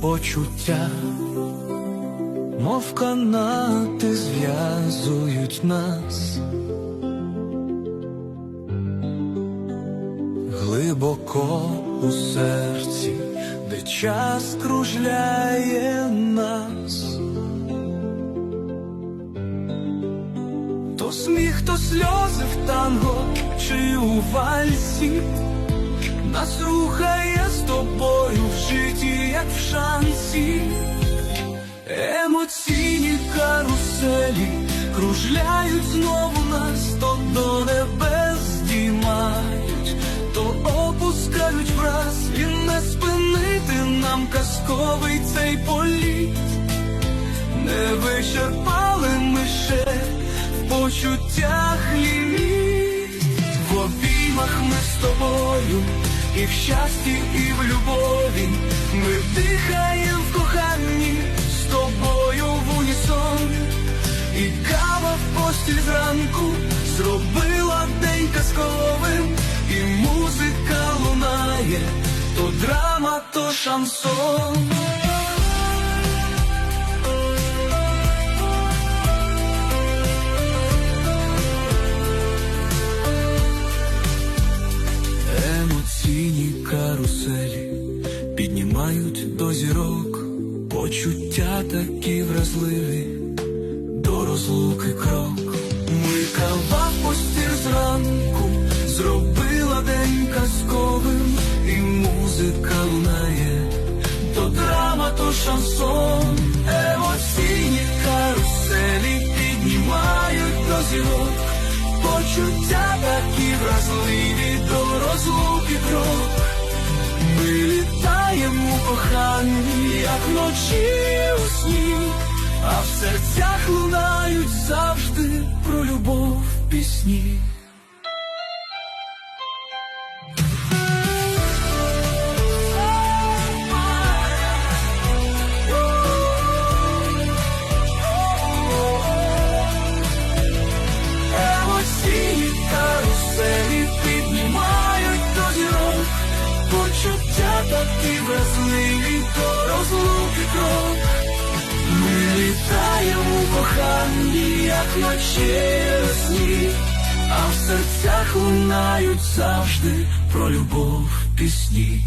почуття, мов канати зв'язують нас. Глибоко у серці, де час кружляє нас. То сміх, то сльози в танго чи у вальсі нас рухає з тобою як в шансі. Емоційні каруселі кружляють знову нас, то до небес здіймають, то опускають враз, і не спинити нам казковий цей політ. Не вичерпали ми ще в почуттях з тобою, і в щасті, і в любові. Ми дихаєм в коханні з тобою в унісон. І кава в постіль зранку зробила день казковим, і музика лунає, то драма, то шансон. Каруселі. Піднімають до зірок. Почуття такі вразливі, до розлуки крок. Микава постір зранку. Зробила день казковим, і музика лунає, то драма, то шансон. Емоційні каруселі піднімають до зірок. Почуття такі вразливі Ми літаємо у коханні, як ночі у сні, а в серцях лунають завжди про любов пісні. Коханні, як вночі сні А в серцях лунають завжди про любов пісні